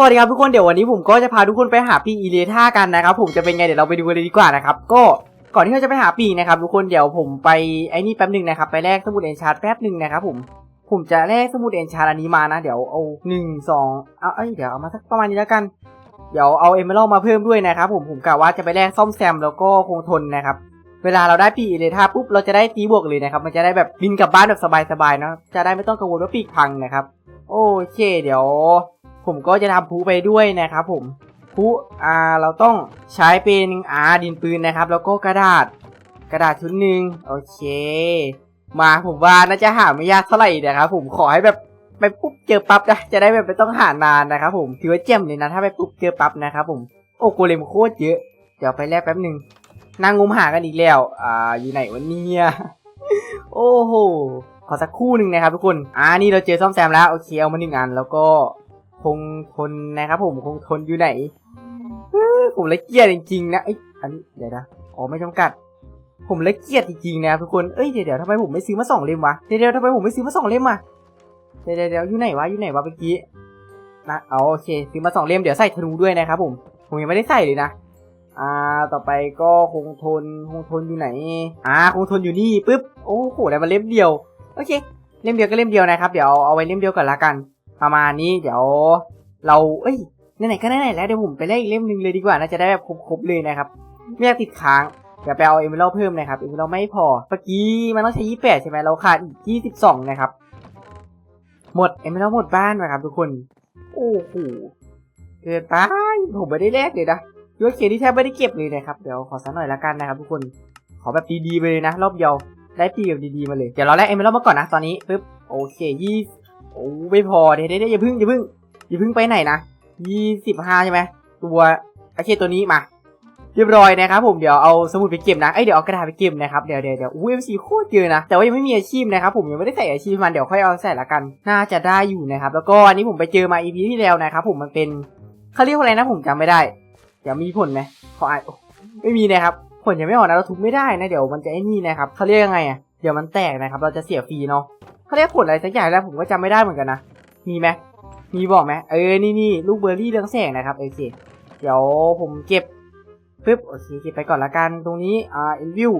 สวัสดีครับทุกคนเดี๋ยววันนี้ผมก็จะพาทุกคนไปหาปีอีเลท่ากันนะครับผมจะเป็นไงเดี๋ยวเราไปดูกันเลยดีกว่านะครับก็ก่อนที่เราจะไปหาปีนะครับทุกคนเดี๋ยวผมไปไอ้นี่แป๊บหนึ่งนะครับไปแลกสมุดเอนชาร์ดแป๊บหนึ่งนะครับผมผมจะแลกสมุดเอนชาร์ดอันนี้มานะเดี๋ยวเอาหนึ่งสองเอาเอ้ยเดี๋ยวเอามาสักประมาณนี้แล้วกันเดี๋ยวเอาเอเมอรัลมาเพิ่มด้วยนะครับผมผมกะว่าจะไปแลกซ่อมแซมแล้วก็คงทนนะครับเวลาเราได้ปีอีเลท่าปุ๊บเราจะได้ตีบวกเลยนะครับมันจะได้แบบบินกลับบ้านแบบสบายๆเนอะจะได้ไม่ต้องกังวลว่าปีกพังนะครับโอเคเดี๋ยว ผมก็จะทำพลุไปด้วยนะครับผมพลุอ่าเราต้องใช้เป็นอาดินปืนนะครับ แล้วก็กระดาษกระดาษชุดหนึ่งโอเค มาผมว่าน่าจะหาไม่ยากเท่าไหร่นะครับผมขอให้แบบไปปุ๊บเจอปั๊บนะจะได้แบบไม่ต้องหานานนะครับผมถือว่าเจ็มเลยนะถ้าไปปุ๊บเจอปั๊บนะครับผมโอ้โกเลมโคตรเยอะเดี๋ยวไปแลกแป๊บหนึ่งนั่งงมหากันอีกแล้ว อ่า อยู่ไหนวะเนี่ยโอ้โห ขอสักคู่หนึ่งนะครับทุกคน อ่า นี่เราเจอซ่อมแซมแล้ว โอเค เอามาหนึ่งอัน แล้วก็ คงทนนะครับผมคงทนอยู่ไหนผมเลยเกลียดจริงๆนะเอ้อันนี้เดี๋ยวนะอ๋อไม่จำกัด ผมเลยเกลียดจริงๆนะทุกคนเอ้ยเดี๋ยวเดี๋ยวทำไมผมไม่ซื้อมาสองเล่มวะเดี๋ยวเดี๋ยวทำไมผมไม่ซื้อมาสองเล่มอะเดี๋ยวเดี๋ยวอยู่ไหนวะอยู่ไหนวะเมื่อกี้นะเอาโอเคซื้อมาสองเล่มเดี๋ยวใส่ธนูด้วยนะครับผมผมยังไม่ได้ใส่เลยนะอ่าต่อไปก็คงทนคงทนอยู่ไหนอ่าคงทนอยู่นี่ปุ๊บโอ้โหแล้มันเล่มเดียวโอเค เล่มเดียวก็เล่มเดียวนะครับเดี๋ยวเอาไว้เล่มเดียวก่อนละกัน ประมาณนี้เดี๋ยวเราเอ้ยไหนๆก็ไหนๆแล้วเดี๋ยวผมไปเล่นอีกเล่มหนึ่งเลยดีกว่าน่าจะได้แบบครบๆเลยนะครับไม่อยากติดค้างเดี๋ยวไปเอาเอเมอรัลเพิ่มนะครับเอเมอรัลไม่พอเมื่อกี้มันต้องใช้ยี่แปดใช่ไหมเราขาดอีกยี่สิบสองนะครับ หมดเอเมอรัลหมดบ้านนะครับ ทุกคน โอ้โหเกินไปผมไม่ได้แลกเลยนะยอเครดิตแทบไม่ได้เก็บเลยนะครับเดี๋ยวขอสักหน่อยละกันนะครับ ทุกคนขอแบบดีๆไปเลยนะ รอบเดียวได้ปีแบบดีๆมาเลยเดี๋ยวเราแลกเอเมอรัลมาก่อนนะตอนนี้ปึ๊บโอเคยี่ อ้ไม่พอเดี๋ยวเดี๋ยวอย่าพึ่งอย่าพึ่งอย่าพึ่งไปไหนนะยี่สิบห้าใช่ไหมตัวโอเคตัวนี้มาเรียบร้อยนะครับผมเดี๋ยวเอาสมุดไปเก็บนะเอ้ยเดี๋ยวเอากระดาษไปเก็บนะครับเดี๋ยวเดี๋ยวเดี๋ยวอู้เอ็มซีโคตรเยอะนะแต่ว่ายังไม่มีอาชีพนะครับผมยังไม่ได้ใส่อาชีพมันเดี๋ยวค่อยเอาใส่ละกัน น่าจะได้อยู่นะครับแล้วก็อันนี้ผมไปเจอมา EP ที่แล้วนะครับผมมันเป็นเขาเรียกว่าอะไรนะผมจำไม่ได้ เดี๋ยวมีผลไหมขออ่านไม่มีนะครับผลยังไม่ออกนะเราทุบไม่ได้นะเดี๋ยวมันจะไอ้นี่นะครับเขาเรียกยังไงอะเดี๋ยวมันแตกนะครับ เราจะเสียฟรีเนาะ เขาเรียกผลอะไรสักอย่างแล้วผมก็จำไม่ได้เหมือนกันนะ มีไหมมีบอกไหมเออ นี่นี่ลูกเบอร์รี่เรืองแสงนะครับโอเคเดี๋ยวผมเก็บปึ๊บโอเคเก็บไปก่อนละกันตรงนี้อ่าอินวิว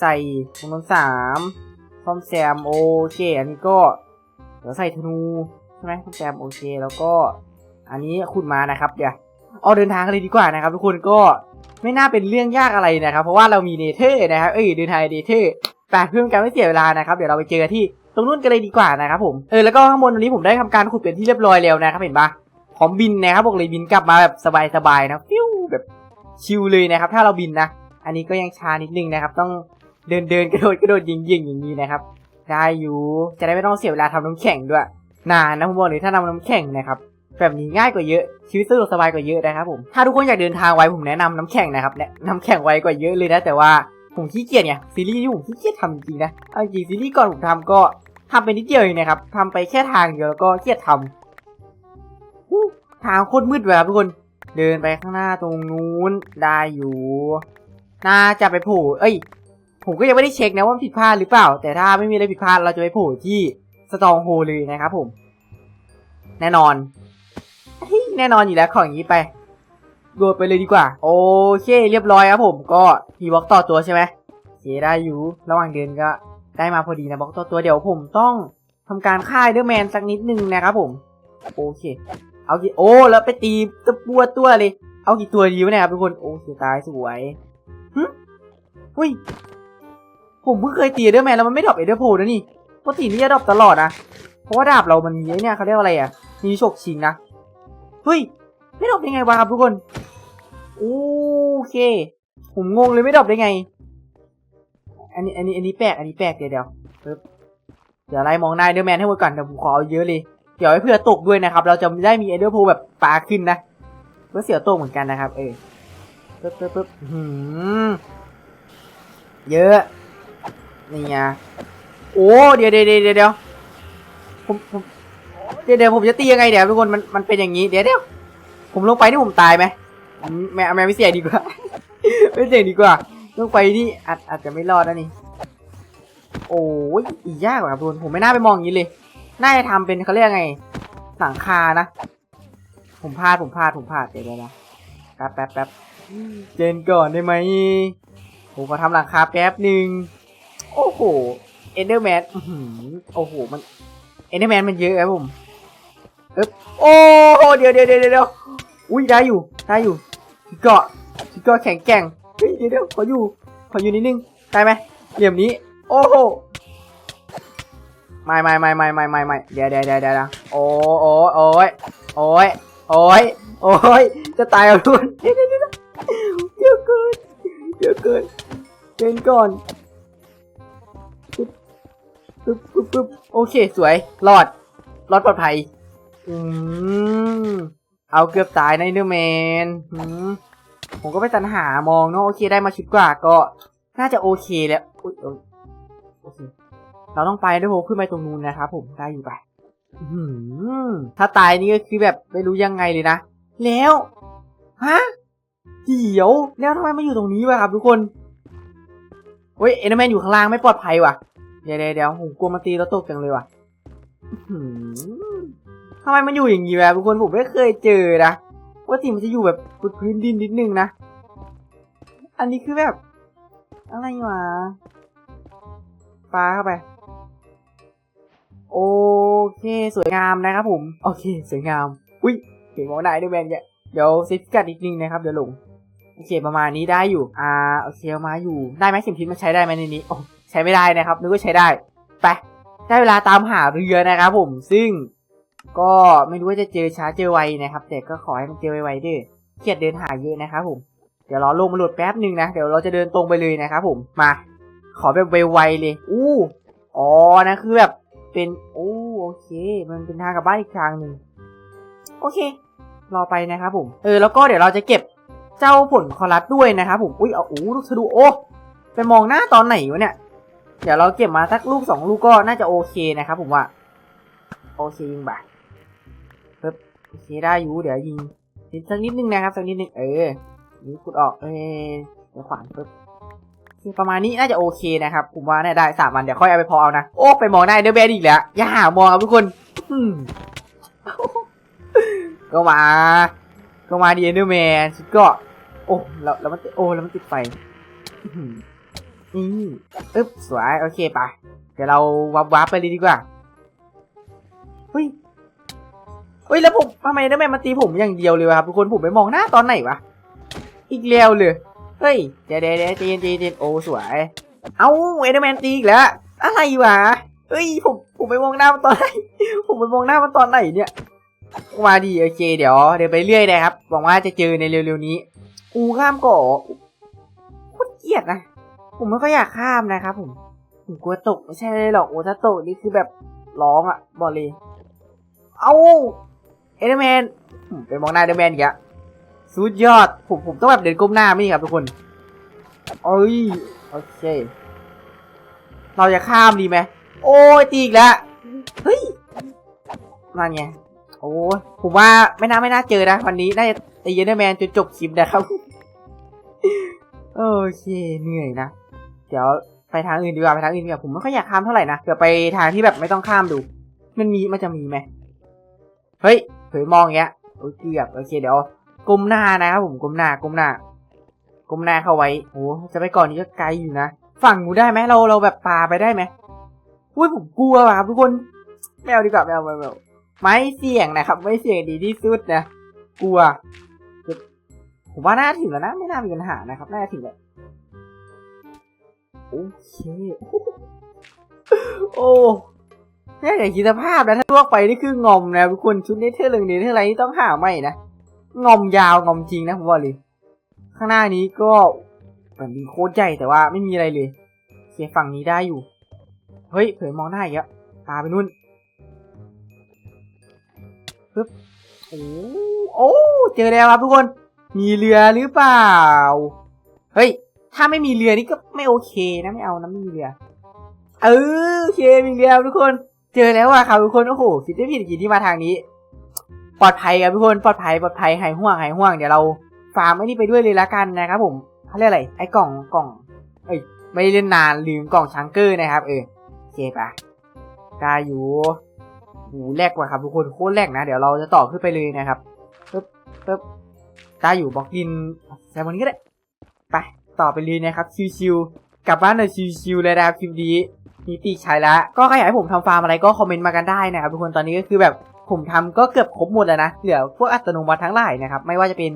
ใส่จำนวนสามซ่อมแซมโอเคอันนี้ก็เดี๋ยวใส่ธนูใช่ไหมซ่อมแซมโอเคแล้วก็ อันนี้ขุดมานะครับเดี๋ยวเอาเดินทางกันเลยดีกว่านะครับ ทุกคนก็ไม่น่าเป็นเรื่องยากอะไรนะครับ เพราะว่าเรามีเนเธอร์นะครับเอ้ยเดินทางเนเธอร์แต่เพื่อการไม่เสียเวลานะครับ เดี๋ยวเราไปเจอที่ รงนู้นกันเลยดีกว่านะครับผมเออแล้วก็ข้างบนตรงนี้ผมได้ทำการขุดเป็นที่เรียบร้อยแล้วนะครับเห็นปะพร้อมบินนะครับบอกเลยบินกลับมาแบบสบายๆนะฟิวแบบชิลเลยนะครับ ถ้าเราบินนะ อันนี้ก็ยังช้านิดนึงนะครับ ต้องเดินเดินกระโดดกระโดดยิงยิงอย่างนี้นะครับ ได้อยู่จะได้ไม่ต้องเสียเวลาทำน้ำแข็งด้วยนานนะผมบอกเลยถ้าทำน้ำแข็งนะครับแบบนี้ง่ายกว่าเยอะชีวิตสะดวกสบายกว่าเยอะนะครับผมถ้าทุกคนอยากเดินทางไวผมแนะนำน้ำแข็งนะครับแนะน้ำแข็งไวกว่าเยอะเลยนะแต่ว่าผมขี้เกียจไงซีรีส์ที่ผมขี้เกียจทำจริงนะเอาจริงซีรีส์ก่อนผมทำก็ ทำไปนิดเดียวเองนะครับทำไปแค่ทางเดียวแล้วก็เกียจทำทางโคตรมืดเลยครับทุกคน เดินไปข้างหน้าตรงนู้นได้อยู่ น่าจะไปโผล่เอ้ย ผมก็ยังไม่ได้เช็คนะว่าผิดพลาดหรือเปล่า แต่ถ้าไม่มีอะไรผิดพลาดเราจะไปโผล่ที่สตองโฮเลยนะครับผม แน่นอนแน่นอนอยู่แล้วของอย่างนี้ไปโดดไปเลยดีกว่า โอเค เรียบร้อยครับผมก็ทีบล็อกต่อตัวใช่ไหมโอเคได้อยู่ ระหว่างเดินก็ ได้มาพอดีนะบล็อกต่อตัวเดี๋ยวผมต้องทำการฆ่าเดอร์แมนสักนิดนึงนะครับผม โอเค เอากี่โอ้แล้วไปตีตะปัวตัวเลย เอากี่ตัวดีวะเนี่ยครับทุกคนโอเคตายสวยหึหุ้ยผมเพิ่งเคยตีเดอร์แมนแล้วมันไม่ดรอปเอเดอร์โพนะนี่ปกตินี่จะดรอปตลอดนะเพราะว่าดาบเรามันมีเนี่ยเขาเรียกว่าอะไรอะมีฉกชิงนะเฮ้ยไม่ดรอปได้ไงวะครับทุกคนโอเค ผมงงเลยไม่ดรอปได้ไง อันนี้อันนี้อันนี้แปลกอันนี้แปลกเดี๋ยวเดี๋ยวปึ๊บเดี๋ยวไล่มองหน้าเอเดอร์แมนให้หมดก่อนเดี๋ยวผมขอเอาเยอะเลยเดี๋ยวให้เผื่อตกด้วยนะครับ เราจะได้มีเอเดอร์โพแบบปลาขึ้นนะก็เสียตกเหมือนกันนะครับ เออปึ๊บปึ๊บปึ๊บหืมเยอะ นี่ไงโอ้เดี๋ยวเดี๋ยวเดี๋ยวเดี๋ยวผมผมเดี๋ยวเดี๋ยวผมจะตียังไงเดี๋ยวทุกคนมันมันเป็นอย่างนี้เดี๋ยวเดี๋ยวผมลงไปนี่ผมตายไหมแม่แม่ไม่เสียดีกว่าไม่เสียดีกว่า ลงไปนี่อาจอาจจะไม่รอดนะนี่ โอ้ยอีกยากกว่าครับทุกคนผมไม่น่าไปมองอย่างนี้เลย น่าจะทำเป็นเขาเรียกไงหลังคานะ ผมพลาดผมพลาดผมพลาดเดี๋ยวนะแป๊บแป๊บแป๊บเจนก่อนได้ไหมผมขอทำหลังคาแป๊บหนึ่งโอ้โหเอนเดอร์แมนโอ้โหมันเอนเดอร์แมนมันเยอะครับผมเอ๊บโอ้โหเดี๋ยวเดี๋ยวเดี๋ยวเดี๋ยวอุ้ยได้อยู่ได้อยู่ชิเกาะชิเกาะแข็งแกร่ง เฮ้ยเดี๋ยวเดี๋ยวขออยู่ ขออยู่นิดนึง ได้ไหมเหลี่ยมนี้ โอ้โห ไม่ไม่ไม่ไม่ไม่ไม่ไม่เดี๋ยวเดี๋ยวเดี๋ยวเดี๋ยวโอ้โอ้โอ้ยโอ้ยโอ้ยโอ้ยจะตายเอาทุนเดี๋ยวเดี๋ยวเดี๋ยวเดี๋ยวเกินเดี๋ยวเกินเดินก่อนปึ๊บปึ๊บปึ๊บปึ๊บโอเคสวยรอดรอดปลอดภัยอืมเอาเกือบตายในเดอร์แมนอืม ผมก็ไปสัญหามองเนาะโอเคได้มาชุดกว่าก็น่าจะโอเคแล้วอุ้ยโอเคเราต้องไปด้วยโบขึ้นไปตรงนู้นนะครับผมได้อยู่ไปถ้าตายนี่ก็คือแบบไม่รู้ยังไงเลยนะ แล้วฮะเดี๋ยวแล้วทำไมมาอยู่ตรงนี้วะครับ ทุกคนเฮ้ยเอเนแมนอยู่ข้างล่างไม่ปลอดภัยว่ะเดี๋ยวเดี๋ยวผมกลัวมันตีแล้วตกจังเลยว่ะทำไมมันอยู่อย่างนี้วะทุกคนผมไม่เคยเจอนะ ว่าสิมันจะอยู่แบบบนพื้นดินนิดนึงนะ อันนี้คือแบบ อะไรวะปลาเข้าไป โอเค สวยงามนะครับผม โอเค สวยงาม อุ้ยเห็นมองได้ด้วยแมนเนี่ยเดี๋ยวเซฟพิกัดอีกนึงนะครับ เดี๋ยวลงโอเคประมาณนี้ได้อยู่ อ่า โอเคเอามาอยู่ ได้ไหมเข็มทิศมันใช้ได้ไหมในนี้ โอ้ ใช้ไม่ได้นะครับ นึกว่าใช้ได้ ไป ได้เวลาตามหาเรือนะครับผม ซึ่ง ก็ไม่รู้ว่าจะเจอช้าเจอไวนะครับ แต่ก็ขอให้มันเจอไวๆด้วยเกียดเดินหาเยอะนะครับผม เดี๋ยวรอลงมาหลุดแป๊บหนึ่งนะ เดี๋ยวเราจะเดินตรงไปเลยนะครับผม มา ขอแบบไวๆเลย อู้ อ๋อ นะ คือแบบ เป็นโอ้โอเค มันเป็นทางกลับบ้านอีกทางหนึ่ง โอเค รอไปนะครับผม เออ แล้วก็เดี๋ยวเราจะเก็บเจ้าผลคอรัสด้วยนะครับผม อุ้ย เอาอู้ลูกสะดุโอ้ไปมองหน้าตอนไหนวะเนี่ย เดี๋ยวเราเก็บมาสักลูกสองลูกก็น่าจะโอเคนะครับผมว่า โอเคยิงบ่าปึ๊บโอเคได้อยู่เดี๋ยวยิงนิดสักนิดนึงนะครับสักนิดนึงเออนี่ขุดออกเออเดี๋ยวขวางปึ๊บโอประมาณนี้น่าจะโอเคนะครับผมว่าเนี่ยได้สามวันเดี๋ยวค่อยเอาไปพอเอานะโอ้ไปมองได้เดอร์แบนอีกแล้วอย่าหามองครับทุกคนก็มาก็มาดีเดอร์แมนชิก็ โอ้แล้วแล้วมันติดโอ้แล้วมันติดไฟอื้อหือนี่อึ๊บสวยโอเคไปเดี๋ยวเราวับวับไปเลยดีกว่า เฮ้ยเฮ้ยแล้วผมทำไมเดอร์แมนมาตีผมอย่างเดียวเลยวะครับทุกคนผมไปมองหน้าตอนไหนวะอีกแล้วเลยเฮ้ยเดี๋ยวเดี๋ยวเดี๋ยวใจเย็นจเย็นโอ้สวยเอ้าเอเดอร์แมนตีอีกแล้วอะไรวะเฮ้ยผมผมไปมองหน้ามันตอนไหนผมไปมองหน้ามันตอนไหนเนี่ยมาดีโอเคเดี๋ยวเดี๋ยวไปเรื่อยนะครับหวังว่าจะเจอในเร็วๆนี้ อูข้ามกาะโคตรเกลียดนะผมไม่ค่อยอยากข้ามนะครับผมผมกลัวตกไม่ใช่เลยหรอกโอ้ถ้าตกนี่คือแบบร้องอะ่ะบอกเลย เอาเอเดอร์แมนผมไปมองหน้าเอเดอร์แมนอีกอะสุดยอด ผมผมต้องแบบเดินก้มหน้าไม่ครับทุกคนเอ้ยโอเค เราจะข้ามดีไหมโอ้ยตีอีกแล้วเฮ้ยนั่นไงโอ้ยผมว่าไม่น่าไม่น่าเจอนะ วันนี้น่าจะตีเยนเดอร์แมนจนจบคลิปนะครับโอเคเหนื่อยนะ เดี๋ยวไปทางอื่นดีกว่าไปทางอื่นดีกว่าผมไม่ค่อยอยากข้ามเท่าไหร่นะเดี๋ยวไปทางที่แบบไม่ต้องข้ามดู มันมีมันจะมีไหม เฮ้ยเผยมองเงี้ยโอเกือบโอเคเดี๋ยวก้มหน้านะครับผมก้มหน้าก้มหน้าก้มหน้าเข้าไว้โอ้จะไปก่อนนี้ก็ไกลอยู่นะฝั่งหนูได้ไหมเราเราแบบปาไปได้ไหมอุ้ยผมกลัวว่ะครับทุกคนไม่เอาดีกว่าไม่เอาไม่เอาไม่เสี่ยงนะครับ ไม่เสี่ยงดีที่สุดนะกลัวผมว่าน่าถึงแล้วนะไม่น่ามีปัญหานะครับน่าถึงแล้วโอเคโอ้ เนี่ยอย่างคิดสภาพนะถ้าลวกไปนี่คืองอมนะทุกคนชุดนี้เท่เรื่องนี้เท่าไรนี่ต้องหาไม่นะงอมยาวงอมจริงนะผมบอกเลยข้างหน้านี้ก็แบบมีโคตรใหญ่แต่ว่าไม่มีอะไรเลยเคฝั่งนี้ได้อยู่ เฮ้ยเผยมองหน้าอีกแล้วตาไปนู่นปึ๊บโอ้โอ้เจอแล้วครับทุกคน มีเรือหรือเปล่า เฮ้ย ถ้าไม่มีเรือนี่ก็ไม่โอเคนะไม่เอานะไม่มีเรือ เออโอเคมีเรือทุกคน เจอแล้วอะครับทุกคนโอ้โหคิดได้ผิดกี่ที่มาทางนี้ ปลอดภัยครับทุกคนปลอดภัยปลอดภัยหายห่วงหายห่วงเดี๋ยวเราฟาร์มไอ้นี่ไปด้วยเลยละกันนะครับผมเขาเรียกอะไรไอ้กล่องกล่อง เอ้ยไม่ได้เล่นนานลืมกล่องชังเกอร์นะครับ เออโอเคปะได้อยู่หูแรกกว่าครับทุกคนโคตรแรกนะ เดี๋ยวเราจะต่อขึ้นไปเลยนะครับเอปึ๊บได้อยู่บล็อกดินใส่บนนี้ก็ได้ไปต่อไปเลยนะครับชิวๆกลับบ้านเลยชิวๆเลยนะครับคลิปนี้ มีปีกใช้แล้ว ก็ใครอยากให้ผมทำฟาร์มอะไรก็คอมเมนต์มากันได้นะครับทุกคนตอนนี้ก็คือแบบผมทำก็เกือบครบหมดแล้วนะเหลือพวกอัตโนมัติทั้งหลายนะครับไม่ว่าจะเป็น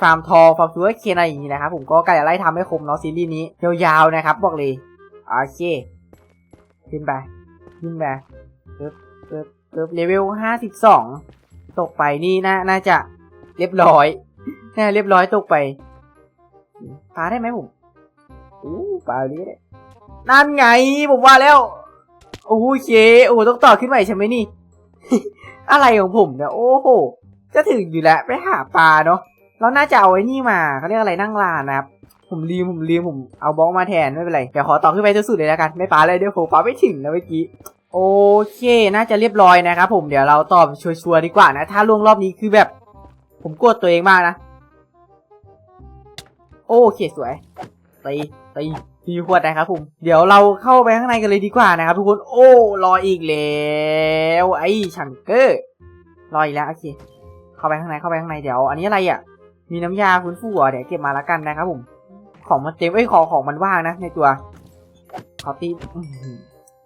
ฟาร์มทอฟาร์มซูเปอร์เคนอะไรอย่างนี้นะครับผมก็ใกล้จะไล่ทำให้ครบเนาะซีรีส์นี้ยาวๆนะครับบอกเลยโอเคขึ้นไปขึ้นไปปึ๊บปึ๊บปึ๊บเลเวลห้าสิบสองตกไปนี่น่าน่าจะเรียบร้อยน่าเรียบร้อยตกไปปาได้ไหมผมอู้ปาเลยได้ นั่นไงผมว่าแล้ว โอ้โหเคโอ้ต้องต่อขึ้นใหม่ใช่ไหมนี่ อะไรของผมเนี่ยโอ้โห จะถึงอยู่แล้วไปหาปลาเนาะเราน่าจะเอาไอ้นี่มาเขาเรียกอะไรนั่งลานนะครับ ผมลืมผมลืมผมเอาบล็อกมาแทนไม่เป็นไรเดี๋ยวขอต่อขึ้นไปสุดๆเลยแล้วกันไม่ปาเลยเดี๋ยวผมปาไม่ถึงนะเมื่อกี้โอเค น่าจะเรียบร้อยนะครับผมเดี๋ยวเราตอบชัวร์ๆดีกว่านะ ถ้าล่วงรอบนี้คือแบบ ผมกลัวตัวเองมากนะ โอเคสวยตีตี ทีขวดนะครับผมเดี๋ยวเราเข้าไปข้างในกันเลยดีกว่านะครับทุกคนโอ้รออีกแล้วไอ้ชังเกอร์รออีกแล้วโอเคเข้าไปข้างในเข้าไปข้างในเดี๋ยว อันนี้อะไรอะ มีน้ำยาฟื้นฟูเหรอเดี๋ยวเก็บมาล้วกันนะครับผมของมันเต็มเอ้ยของของมันว่างนะในตัวขอตี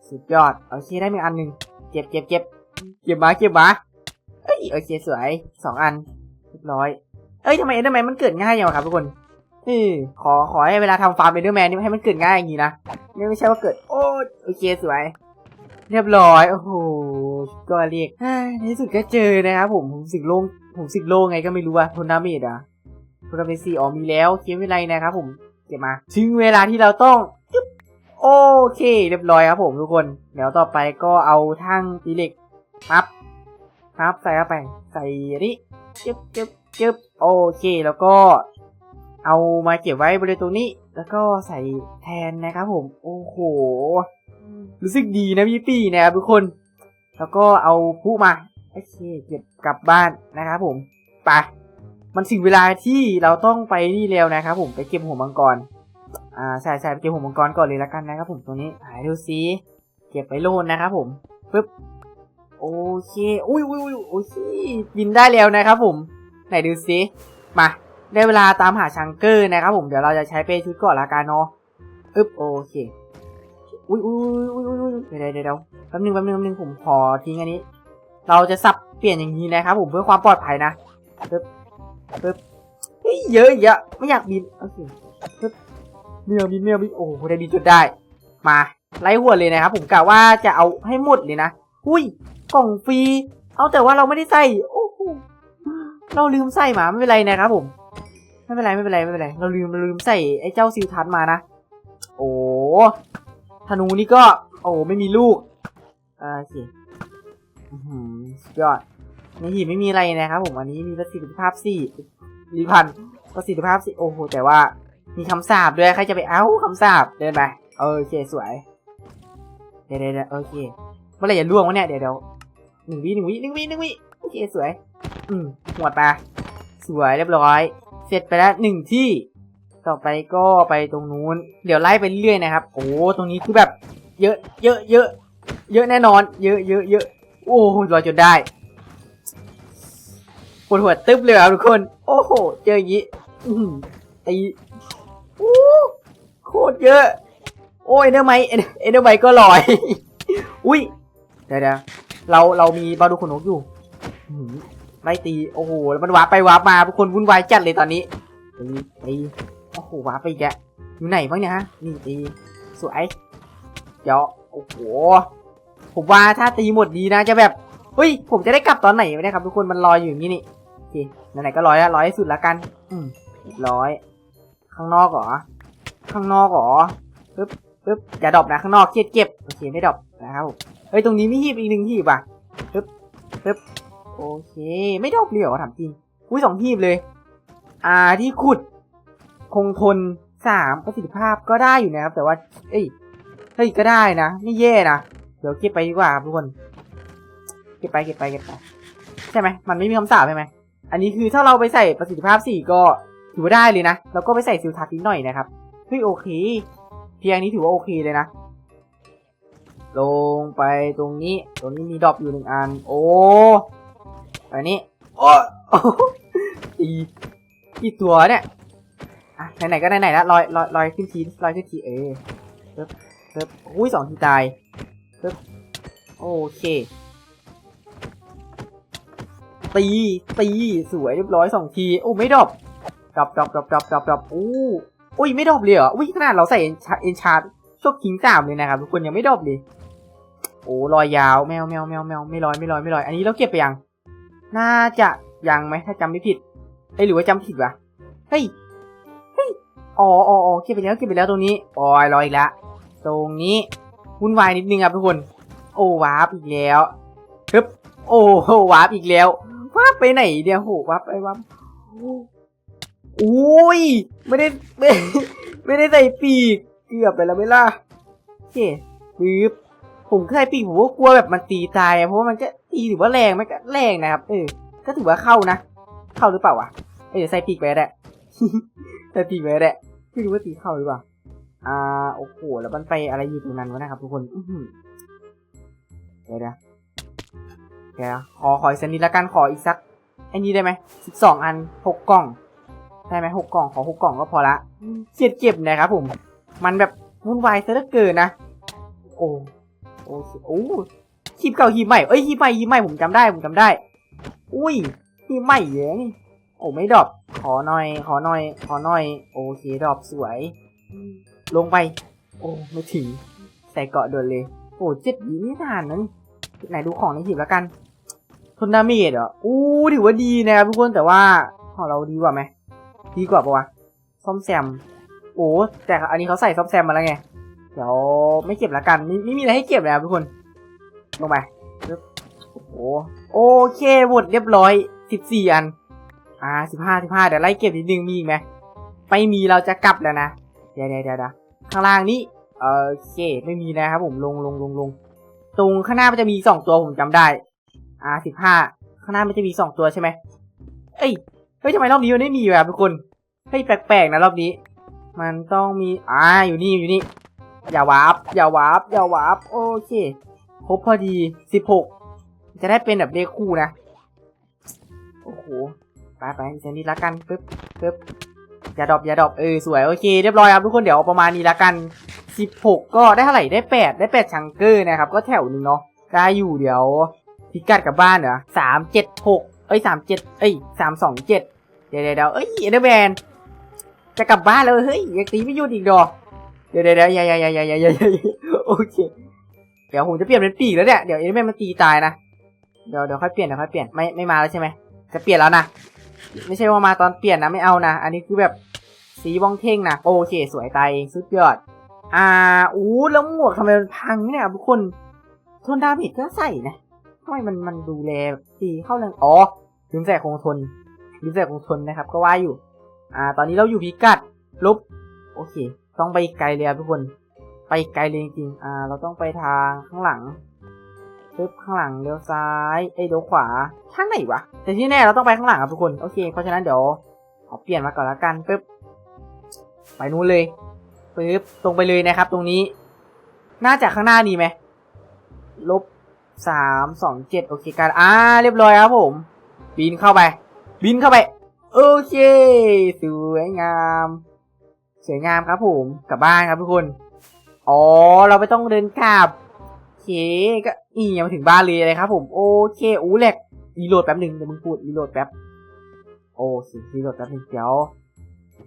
สุดยอดโอเคได้มีอันหนึ่งเก็บเก็บเก็บเก็บมาเก็บมาเอ้ยโอเคสวยสองอันเรียบร้อยเอ้ยทำไมเอ็นเดอร์แมนมันเกิดง่ายอย่างครับทุกคน เออขอขอให้เวลาทำฟาร์มเอ็นเดอร์แมนนี่ให้มันเกิดง่ายอย่างนี้นะไม่ไม่ใช่ว่าเกิดโอ้โอเคสวย เรียบร้อยโอ้โหก็เรียกในที่สุดก็เจอนะครับผมผมสิกโลงผมสิกโลงไงก็ไม่รู้อะทนดาเมจอะทนดาเมจสี่อ๋อมีแล้วเกมไม่ไรนะครับผมเก็บมาถึงเวลาที่เราต้องโอเค เรียบร้อยครับผมทุกคน เดี๋ยวต่อไปก็เอาทั้งอีเล็กปั๊บปั๊บใส่เข้าไปใส่นนี้จึ๊บจึ๊บจึ๊บโอเคแล้วก็ เอามาเก็บไว้บริเวณตรงนี้ แล้วก็ใส่แทนนะครับผม โอ้โห รู้สึกดีนะพี่ปี้นะครับทุกคน แล้วก็เอาผู้มา โอเค เก็บกลับบ้านนะครับผม ไป มันถึงเวลาที่เราต้องไปนี่แล้วนะครับผมไปเก็บหัวมังกร อ่าใช่ใช่ไปเก็บหัวมังกรก่อนเลยละกันนะครับผมตรงนี้หายดูซิเก็บไปโลนนะครับผมปึ๊บ โอเค อุ้ยอุ้ยอุ้ยโอเคบินได้แล้วนะครับผม ไหนดูซิมา ได้เวลาตามหาชังเกอร์นะครับผมเดี๋ยวเราจะใช้เปชุดก่อนละกันเนาะอึ๊บโอเคอุ้ยอุ้ยอุ้ยอุ้ยอุ้ยเดี๋ยวเดี๋ยวแป๊บนึงแป๊บนึงแป๊บนึงผมขอทิ้งอันนี้ เราจะสับเปลี่ยนอย่างนี้นะครับผมเพื่อความปลอดภัยนะปึ๊บปึ๊บเฮ้ยเยอะเยอะไม่อยากบินโอเคปึ๊บเมียวบินเมียวบินโอ้โหได้บินจนได้ มาไล่หัวเลยนะครับผมกะว่าจะเอาให้หมดเลยนะอุ้ยกล่องฟรี เอาแต่ว่าเราไม่ได้ใส่โอ้โหเราลืมใส่มาไม่เป็นไรนะครับผม ไม่เป็นไรไม่เป็นไรไม่เป็นไรเราลืมเราลืมใส่ไอ้เจ้าซิลทันมานะ โอ้ธนูนี่ก็ โอ้ไม่มีลูกอ่าโอเคอื้อสุดยอดในหีบไม่มีอะไรนะครับผมอันนี้มีประสิทธิภาพสี่รีพันประสิทธิภาพสี่โอ้โหแต่ว่ามีคำสาบด้วยใครจะไปเอ้าคำสาบเดินไปโอเคสวยเดี๋ยวเดี๋ยวโอเคเมื่อไหรจะล่วงวะเนี่ยเดี๋ยวเดี๋ยวหนึ่งวิหนึ่งวิหนึ่งวิหนึ่งวิโอเคสวย อืมหมดไปสวยเรียบร้อย เสร็จไปแล้วหนึ่งที่ ต่อไปก็ไปตรงนู้น เดี๋ยวไล่ไปเรื่อยนะครับ โอ้ตรงนี้คือแบบ เยอะเยอะเยอะเยอะแน่นอน เยอะเยอะเยอะโอ้โหรอจนได้ปวดหัวตึ๊บเลยครับทุกคน โอ้โห เจออย่างนี้อีโอ้โคตรเยอะ โอ้ยเนอร์ไมเอเนอร์ไมก็ลอย อุ้ยเดี๋ยวเดี๋ยวเราเรามีบาดูขนนกอยู่ ไล่ตีโอ้โหแล้วมันวาร์ปไปวาร์ปมาทุกคนวุ่นวายจัดเลยตอนนี้ตีตีโอ้โหวาร์ปไปแกอยู่ไหนบ้างเนี่ยฮะนี่ตีสวยเดี๋ยวโอ้โหผมว่าถ้าตีหมดดีนะจะแบบเฮ้ยผมจะได้กลับตอนไหนไม่ได้ครับทุกคนมันลอยอยู่อย่างนี้นี่โอเคไหนๆก็ร้อยแล้วร้อยให้สุดละกันอืมร้อยข้างนอกเหรอข้างนอกเหรอปึ๊บปึ๊บอย่าดรอปนะข้างนอกเครียดเก็บโอเคไม่ดรอปนะครับเฮ้ยตรงนี้มีหีบอีกหนึ่งหีบอะปึ๊บปึ๊บ โอเค ไม่ดอปเลยเหรอถามจริงอุ้ยสองหีบเลย อ่าที่ขุด คงทนสามประสิทธิภาพก็ได้อยู่นะครับ แต่ว่า เอ้ยเฮ้ยก็ได้นะไม่แย่นะเดี๋ยวเก็บไปดีกว่าทุกคนเก็บไปเก็บไปเก็บไปใช่ไหมมันไม่มีคำสาปใช่ไหมอันนี้คือถ้าเราไปใส่ประสิทธิภาพสี่ก็ถือว่าได้เลยนะแล้วก็ไปใส่ซิลทักนิดหน่อยนะครับเฮ้ยโอเค เพียงนี้ถือว่าโอเคเลยนะลงไปตรงนี้ ตรงนี้มีดรอปอยู่หนึ่งอัน โอ้ ไปนี้โอ้โอ้ตีกี่ตัวเนี่ยอะไหนๆก็ไหนๆแล้วลอยลอยลอยขึ้นทีลอยขึ้นทีเออเพิ่มเพิ่มอุ้ยสองทีตายเพิ่มโอเคตีตีสวยเรียบร้อยสองทีโอ้ไม่ดรอปดรอปดรอปดรอปดรอปดรอปดรอปอู้อุ้ยไม่ดรอปเลยเหรออุ้ยขนาดเราใส่เอ็นชาเอ็นชาร์ชกคิงสามเลยนะครับทุกคนยังไม่ดรอปเลยโอ้ลอยยาวแมวแมวแมวแมวไม่ลอยไม่ลอยไม่ลอยอันนี้เราเก็บไปยัง น่าจะยังไหมถ้าจำไม่ผิดเอ้ยหรือว่าจำผิดวะเฮ้ยเฮ้ยอ๋ออ๋อออเก็บไปแล้วเก็บไปแล้วตรงนี้อ้ยลอยอีกแล้วตรงนี้วุ่นวายนิดนึงครับทุกคน โอ้วาร์ปอีกแล้วฮึบโอ้โหวาร์ปอีกแล้วว่าไปไหนเดียวโหวับไปวับอุ้ยไม่ได้ไม่ไม่ได้ใส่ปีกเกือบไปแล้วไม่ล่ะโอเคปึ๊บ ผมใส่ปีกผมก็กลัวแบบมันตีตายเพราะว่ามันก็ตีถือว่าแรงไหม่ก็แรงนะครับเออก็ถือว่าเข้านะเข้าหรือเปล่าวะเออใส่ปีกไปแหละใส่ปีกไปแหละไม่รู้ว่าตีเข้าหรือเปล่าอ่าโอ้โหแล้วมันไปอะไรอยู่ตรงนั้นวะนะครับ ทุกคนอื้อหือเดี๋ยวเดี๋ยวขอขออีกสักนิดละกันขออีกสักไอ้นี่ได้ไหมสิบสองอันหกกล่องได้ไหมหกกล่องขอหกกล่องก็พอละเจ็ดเก็บนะครับผม มันแบบวุ่นวายซะเหลือเกินนะ โอ้ โอ้โอ้หีบเก่าหีบใหม่เอ้ยหีบใหม่หีบใหม่ผมจำได้ผมจำได้ อุ้ยหีบใหม่เยอะนี่โอ้ไม่ดรอปขอหน่อย ขอหน่อย ขอหน่อย โอเคดรอปสวย ลงไป โอ้ไม่ถึงใส่เกาะโดนเลย โอ้เจ็ดดีนี่นานนะนี่ไหนดูของในหีบแล้วกันทนดาเมจเหรออู้ถือว่าดีนะครับทุกคนแต่ว่าของเราดีกว่าไหมดีกว่าปะวะซ่อมแซม โอ้แต่อันนี้เขาใส่ซ่อมแซมมาแล้วไง เดี๋ยวไม่เก็บละกันไม่ไม่มีอะไรให้เก็บเลยครับทุกคนลงไปโอ้โหโอเคหมดเรียบร้อยสิบสี่อัน อ่าสิบห้าสิบห้าเดี๋ยวไล่เก็บนิดนึงมีอีกไหมไม่มีเราจะกลับแล้วนะเดี๋ยวเดี๋ยวเดี๋ยวข้างล่างนี้โอเคไม่มีนะครับผมลงลงลงลงตรงข้างหน้ามันจะมีสองตัวผมจำได้ อ่าสิบห้าข้างหน้ามันจะมีสองตัวใช่ไหมเอ้ยเฮ้ยทำไมรอบนี้มันไม่มีวะทุกคนเฮ้ยแปลกๆนะรอบนี้ มันต้องมีอ่าอยู่นี่อยู่นี่ อย่าวาร์ปอย่าวาร์ปอย่าวาร์ปโอเคครบพอดีสิบหกจะได้เป็นแบบเลขคู่นะ โอ้โหไปไปเซนนี้ละกันปึ๊บปึ๊บอย่าดรอปอย่าดรอปเออสวยโอเคเรียบร้อยครับทุกคนเดี๋ยวประมาณนี้ละกันสิบหกก็ได้เท่าไหร่ได้แปดได้แปดชังเกอร์นะครับ ก็แถวหนึ่งเนาะได้อยู่เดี๋ยว พิกัดกลับบ้านเหรอสามเจ็ดหกเอ้ยสามเจ็ดเอ้ยสามสองเจ็ดเดี๋ยวเดี๋ยวเอ้ยเอเดอร์แมนจะกลับบ้านแล้วเฮ้ยยังตีไม่หยุดอีกดอก ดี๋ยวเดี๋ยวเดี๋ยวอย่าอย่าอย่าอย่าอย่าอย่าอย่าโอเค เดี๋ยวผมจะเปลี่ยนเป็นปีกแล้วเนี่ย เดี๋ยวเอ็นแม่มันตีตายนะ เดี๋ยวเดี๋ยวค่อยเปลี่ยนเดี๋ยวค่อยเปลี่ยน ไม่ไม่มาแล้วใช่ไหม จะเปลี่ยนแล้วนะ ไม่ใช่ว่ามาตอนเปลี่ยนนะไม่เอานะ อันนี้คือแบบสีบ้องเท่งนะโอเค สวยตายสุดยอด อ่าอู้แล้วหมวกทำไมมันพังเนี่ยทุกคนทนดาเมจก็ใส่นะทำไมมันมันดูแลตีเข้าแรงอ๋อลืมใส่คงทนลืมใส่คงทนนะครับ ก็ว่าอยู่ อ่า ตอนนี้เราอยู่พิกัดลบโอเค ต้องไปไกลเลยครับทุกคน ไปไกลเลยจริงๆอ่า เราต้องไปทางข้างหลังปึ๊บข้างหลังเลี้ยวซ้ายเอ้ยเลี้ยวขวาทางไหนวะแต่ที่แน่เราต้องไปข้างหลังครับทุกคนโอเค เพราะฉะนั้นเดี๋ยวขอเปลี่ยนมาก่อนละกันปึ๊บไปนู้นเลยปึ๊บตรงไปเลยนะครับ ตรงนี้ น่าจะข้างหน้านี้ไหมลบสามสองเจ็ดโอเคกันอ่าเรียบร้อยครับผม บินเข้าไป บินเข้าไป โอเค สวยงาม สวยงามครับผมกลับบ้านครับทุกคน อ๋อ เราไม่ต้องเดินกลับโอเคก็นี่มาถึงบ้านเลยเลยครับ ผมโอเคอู้แหลกรีโหลดแป๊บหนึ่งเดี๋ยวมึงพูดรีโหลดแป๊บโอ้สิรีโหลดแป๊บหนึ่งเดี๋ยว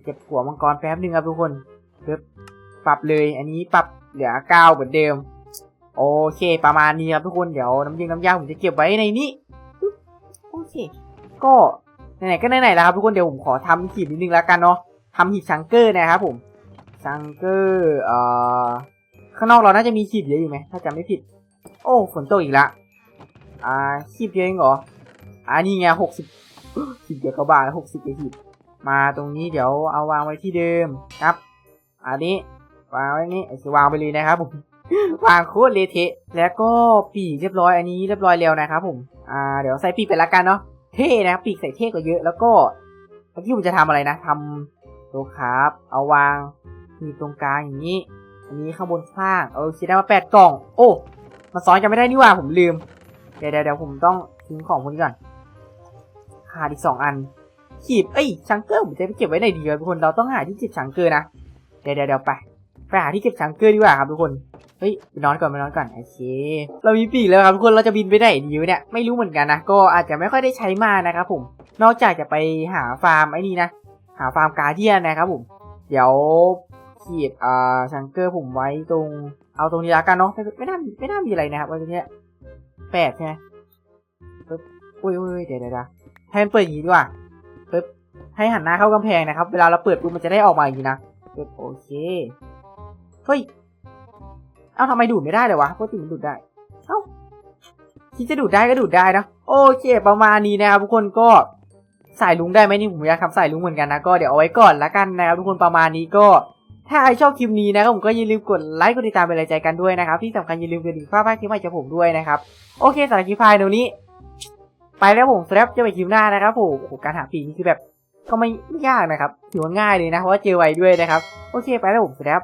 เก็บหัวมังกรแป๊บหนึ่งครับทุกคนเพิ่มปรับเลยอันนี้ปรับเหลือเก้าเหมือนเดิม โอเค ประมาณนี้ครับทุกคนเดี๋ยวน้ำยิงน้ำยาผมจะเก็บไว้ในนี้โอเค ก็ไหนๆก็ไหนๆแล้วครับทุกคนเดี๋ยวผมขอทำขีดนิดนึงแล้วกันเนาะ ทำหีบชังเกอร์นะครับผมชังเกอร์เอ่อข้างนอกเราน่าจะมีขีดเยอะอยู่ไหมถ้าจำไม่ผิด โอ้ฝนตกอีกละอ่าขีดเยอะเองเหรออ่านี่ไงหกสิบขีดเยอะกว่าบาทหกสิบขีดมาตรงนี้เดี๋ยวเอาวางไว้ที่เดิมครับ อันนี้วางไว้นี่ไอ้สวางไปเลยนะครับผมวางโคตรเละเทะแล้วก็ปีกเรียบร้อยอันนี้เรียบร้อยแล้วนะครับผมอ่าเดี๋ยวใส่ปีกไปละกันเนาะเท่นะปีกใส่เท่กว่าเยอะแล้วก็เมื่อกี้ผมจะทำอะไรนะทำ ตัวครับ เอาวางมีตรงกลางอย่างนี้ อันนี้ข้างบนข้างโอเคได้มาแปดกล่อง โอ้มาซ้อนกันไม่ได้นี่ว่าผมลืม เดี๋ยวเดี๋ยวผมต้องทิ้งของพวกนี้ก่อนขาดอีกสองอันขีบเอ้ยชังเกอร์ผมจะไปเก็บไว้ไหนดีวะทุกคนเราต้องหาที่เก็บชังเกอร์นะเดี๋ยวเดี๋ยวเดี๋ยวไปไปหาที่เก็บชังเกอร์ดีกว่าครับทุกคนเฮ้ยไปนอนก่อนไปนอนก่อนโอเคเรามีปีกแล้วครับทุกคนเราจะบินไปไหนดีวะเนี่ยไม่รู้เหมือนกันนะก็อาจจะไม่ค่อยได้ใช้มานะครับผมนอกจากจะไปหาฟาร์มไอ้นี่นะ หาฟาร์มการเดียนนะครับผม เดี๋ยวขีดอ่าชังเกอร์ผมไว้ตรงเอาตรงนี้ละกันเนาะไม่ไม่น่าไม่น่ามีอะไรนะครับไว้ตรงเนี้ยแปดใช่ไหมปึ๊บอุ้ยอุ้ยเดี๋ยวเดี๋ยวเดี๋ยวให้มันเปิดอย่างนี้ดีกว่าปึ๊บให้หันหน้าเข้ากำแพงนะครับ เวลาเราเปิดปุ๊บมันจะได้ออกมาอย่างนี้นะปึ๊บโอเคเฮ้ยเอ้าทำไมดูดไม่ได้เลยวะปกติมันดูดได้เอ้าคิดจะดูดได้ก็ดูดได้นะโอเค ประมาณนี้นะครับทุกคนก็ สายลุงได้ไหมนี่ผมอยากทำสายลุงเหมือนกันนะก็เดี๋ยวเอาไว้ก่อนละกันนะครับทุกคนประมาณนี้ก็ ถ้าใครชอบคลิปนี้นะครับผมก็อย่าลืมกดไลค์กดติดตามเป็นกำลังใจกันด้วยนะครับที่สำคัญอย่าลืมกดดิ่งฟ้าบ้านคลิปใหม่จากผมด้วยนะครับโอเคสำหรับคลิปพายเดี๋ยวนี้ ไปแล้วผมแลปจะไปคลิปหน้านะครับผมโอ้โหการหาปีนี่คือแบบก็ไม่ไม่ยากนะครับถือว่าง่ายเลยนะเพราะว่าเจอไวด้วยนะครับโอเคไปแล้วผมแลป